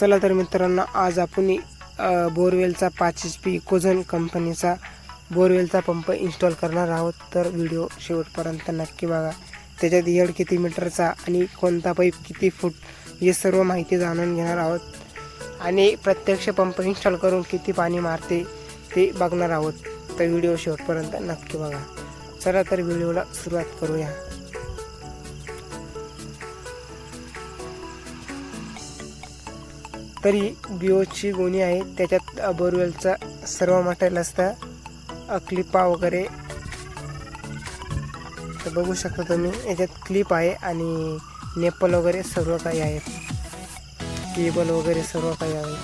चला तर मित्रांनो आज आपण बोरवेलचा पाच एच पी इकोझन कंपनीचा बोरवेलचा पंप इन्स्टॉल करणार आहोत. तर व्हिडिओ शेवटपर्यंत नक्की बघा. त्याच्यात येड किती मीटरचा आणि कोणता पाईप किती फूट हे सर्व माहिती जाणून घेणार आहोत. आणि प्रत्यक्ष पंप इन्स्टॉल करून किती पाणी मारते ते बघणार आहोत. तर व्हिडिओ शेवटपर्यंत नक्की बघा. चला तर व्हिडिओला सुरुवात करूया. तरी बिओची गोणी आहे. त्याच्यात बोरवेलचा सर्व मटेरियल असतं. क्लिपा वगैरे. तर बघू शकता तुम्ही याच्यात क्लिप आहे आणि नेपल वगैरे सर्व काही आहेत केबल वगैरे सर्व काही आहे.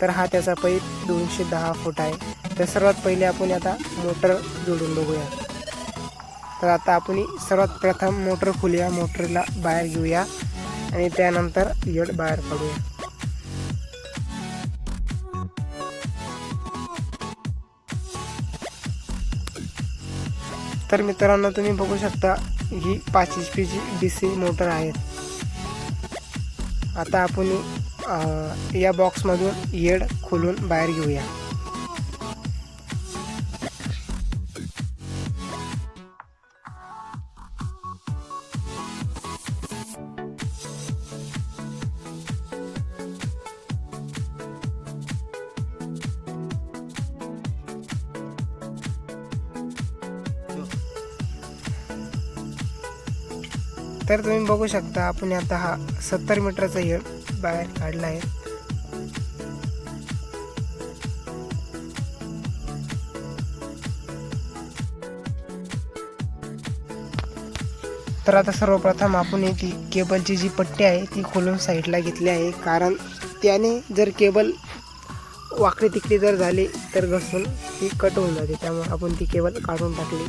तर हा त्याचा पै दोनशे दहा फूट आहे. तर सर्वात पहिले आपण आता मोटर जोडून बघूया. तर आता आपण सर्वात प्रथम मोटर खोलूया. मोटरला बाहेर घेऊया. आणि त्यानंतर येड बाहेर काढूया तर मित्रांनो तुम्ही बघू शकता ही पाच एच पीची डी सी मोटर आहे. आता आपण या बॉक्समधून येड खोलून बाहेर घेऊया. तर तुम्ही बघू शकता आपण आता हा सत्तर मीटरचा येड बाहेर काढला आहे. तर आता सर्वप्रथम आपण एक ती केबलची जी पट्टी आहे ती खोलून साईडला घेतली आहे. कारण त्याने जर केबल वाकडी तिकडी जर झाली तर घसून ती कट होऊन जाते. त्यामुळे आपण ती केबल काढून टाकली.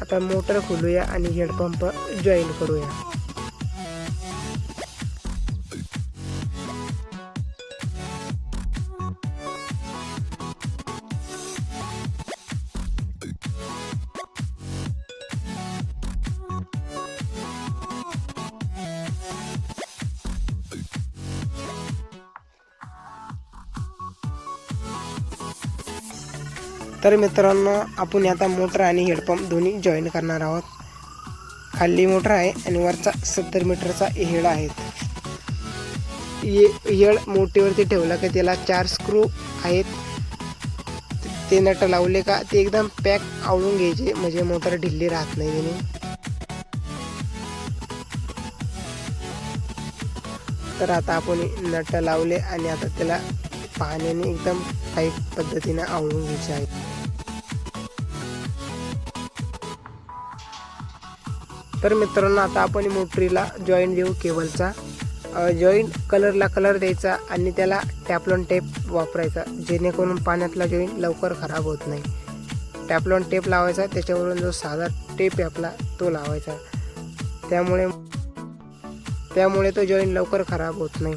आता मोटर खोलूया आणि हेडपंप जॉईन करूया तर मित्रांनो आपण आता मोटर आणि हेडपंप दोन्ही जॉईन करणार आहोत खाली मोटर आहे आणि वरचा सत्तर मीटरचा हेड आहे. ये- हेड मोठीवरती ठेवला का त्याला चार स्क्रू आहेत. ते नट लावले का ते एकदम पॅक आवळून घ्यायचे म्हणजे मोटर ढिल्ली राहत नाही त्याने. तर आता आपण नट लावले आणि आता त्याला पाण्याने एकदम पाईप पद्धतीने आवळून घ्यायचे आहेत तर मित्रांनो आता आपण मोटरीला जॉईंट देऊ केबलचा. जॉईंट कलरला कलर द्यायचा आणि त्याला टॅपलॉन टेप वापरायचा जेणेकरून पाण्यातला जॉईंट लवकर खराब होत नाही. टॅपलॉन टेप लावायचा त्याच्यावरून जो साधा टेप आहे आपला तो लावायचा. त्यामुळे त्यामुळे तो जॉईंट लवकर खराब होत नाही.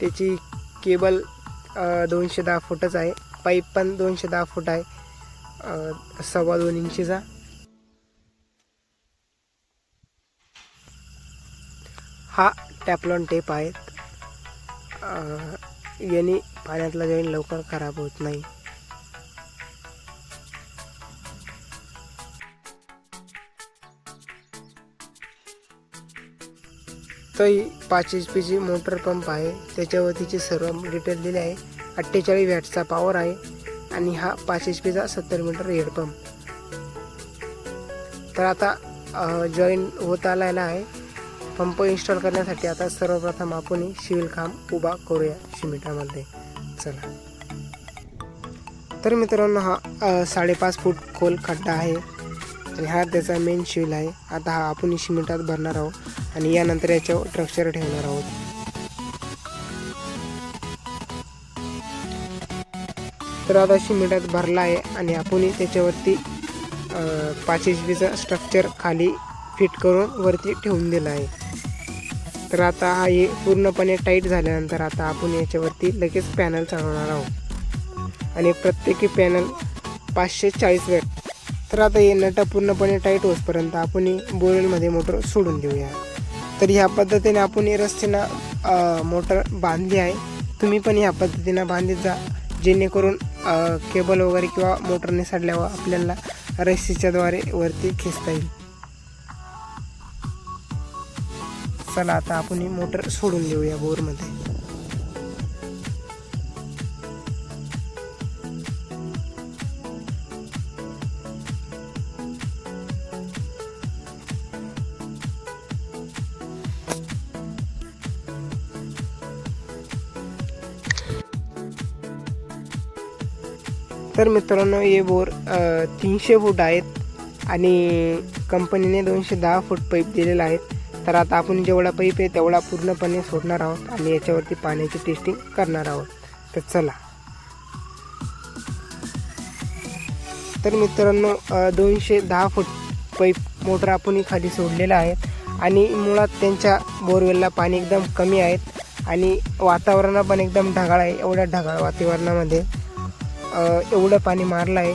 त्याची केबल दोनशे दहा फूटच आहे. पाईप पण दोनशे दहा फूट आहे. सव्वा दोन इंचीचा हा टॅपलॉन टेप आहेत. याने पाण्यातला जॉईन लवकर खराब होत नाही. तर ही पाच एच पीची मोटर पंप आहे. त्याच्यावरतीची सर्व डिटेल दिली आहे. अठ्ठेचाळीस वॅटचा पॉवर आहे. आणि हा पाच एच पीचा सत्तर मीटर हेडपंप तर आता जॉईन होत आलेला आहे. पंप इन्स्टॉल करण्यासाठी आता सर्वप्रथम आपण शिविल काम उभा करूया शिमिटामध्ये. चला. तर मित्रांनो हा साडेपाच फूट खोल खड्डा आहे आणि हा त्याचा मेन शिविल आहे. आता हा आपण शिमिटात भरणार आहोत आणि यानंतर याच्यावर स्ट्रक्चर ठेवणार आहोत. तर आता शिमिटात भरला आहे आणि आपण त्याच्यावरती पाच एच पीचं स्ट्रक्चर खाली फिट करून वरती ठेवून दिलं आहे. तर आता हा हे पूर्णपणे टाईट झाल्यानंतर आता आपण याच्यावरती लगेच पॅनल चालवणार आहोत. आणि प्रत्येकी पॅनल पाचशे चाळीस वॅट तर आता हे नटा पूर्णपणे टाईट होतपर्यंत आपण बोरेलमध्ये बोरवेलमध्ये मोटर सोडून देऊया. तर ह्या पद्धतीने आपण हे रस्त्यानं मोटर बांधली आहे. तुम्ही पण ह्या पद्धतीनं बांधित जा जेणेकरून केबल वगैरे किंवा मोटरने सडल्यावर आपल्याला रस्सीच्याद्वारे वरती खेचता येईल. चला आता आपण ही मोटर सोडून देऊया बोरमध्ये. तर मित्रांनो हे बोर तीनशे फूट आहेत आणि कंपनीने दोनशे दहा फूट पाईप दिलेला आहे तर आता आपण जेवढा पाईप आहे तेवढा पूर्णपणे सोडणार आहोत आणि याच्यावरती पाण्याची टेस्टिंग करणार आहोत. तर चला. तर मित्रांनो दोनशे दहा फूट पाईप मोटर आपणही खाली सोडलेला आहे आणि मुळात त्यांच्या बोरवेलला पाणी एकदम कमी आहेत आणि वातावरण पण एकदम ढगाळ आहे एवढ्या ढगाळ वातावरणामध्ये. एवढं पाणी मारलं आहे.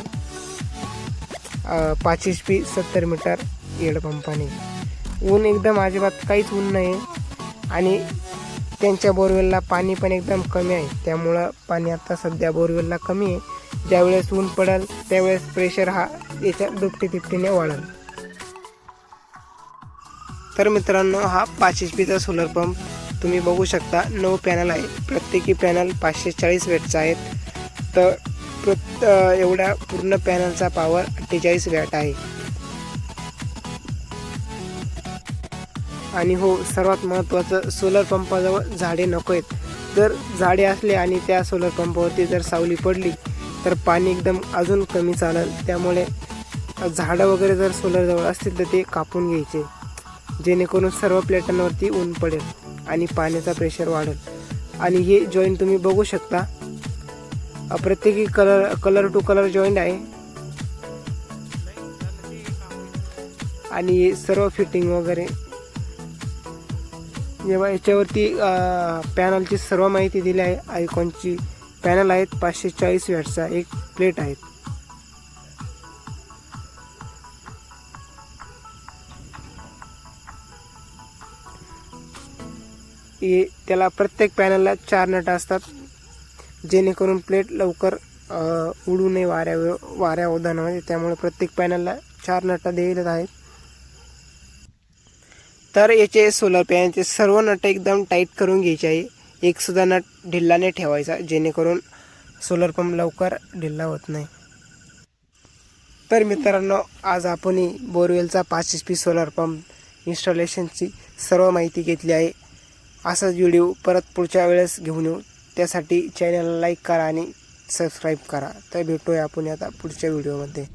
पाच एच पी सत्तर मीटर येड पंपाने. ऊन एकदम अजिबात काहीच ऊन नाही. आणि त्यांच्या बोरवेलला पाणी पण एकदम कमी आहे. त्यामुळं पाणी आता सध्या बोरवेलला कमी आहे. ज्यावेळेस ऊन पडेल त्यावेळेस प्रेशर हा याच्या दुपटी तिपटीने वाढेल. तर मित्रांनो हा पाच एच पीचा सोलर पंप तुम्ही बघू शकता. नऊ पॅनल आहे. प्रत्येकी पॅनल पाचशे चाळीस वेटचा आहेत. तर प्रत एवढा एवढ्या पूर्ण पॅनलचा पॉवर अठ्ठेचाळीस वॅट आहे. आणि हो सर्वात महत्त्वाचं सोलर पंपाजवळ झाडे नको आहेत. जर झाडे असले आणि त्या सोलर पंपावरती जर सावली पडली तर पाणी एकदम अजून कमी चालेल. त्यामुळे झाडं वगैरे जर सोलरजवळ असतील तर ते कापून घ्यायचे. जेणेकरून सर्व प्लेटांवरती ऊन पडेल आणि पाण्याचा प्रेशर वाढेल. आणि हे जॉईंट तुम्ही बघू शकता. प्रत्येकी colour colour to colour joint आहे. आणि सर्व फिटिंग वगैरे. जेव्हा याच्यावरती पॅनलची सर्व माहिती दिली आहे आयकॉनची पॅनल आहेत पाचशे चाळीस वॅटचा एक प्लेट आहेत हे त्याला प्रत्येक पॅनलला चार नट असतात. जेणेकरून प्लेट लवकर उडू नये वाऱ्या वाऱ्या ओधानामध्ये त्यामुळे प्रत्येक पॅनलला चार नट दिलेले आहेत. तर याचे सोलर पॅनलचे सर्व नट एकदम टाईट करून घ्यायचे आहे. एकसुद्धा नट ढिल्ला नाही ठेवायचा जेणेकरून सोलर पंप लवकर ढिल्ला होत नाही. तर मित्रांनो आज आपण बोरवेलचा पाच एच पी सोलर पंप इन्स्टॉलेशनची सर्व माहिती घेतली आहे. असाच व्हिडिओ परत पुढच्या वेळेस घेऊन येऊ. त्यासाठी चॅनलला लाईक करा आणि सबस्क्राईब करा. तर भेटूया आपण आता पुढच्या व्हिडिओमध्ये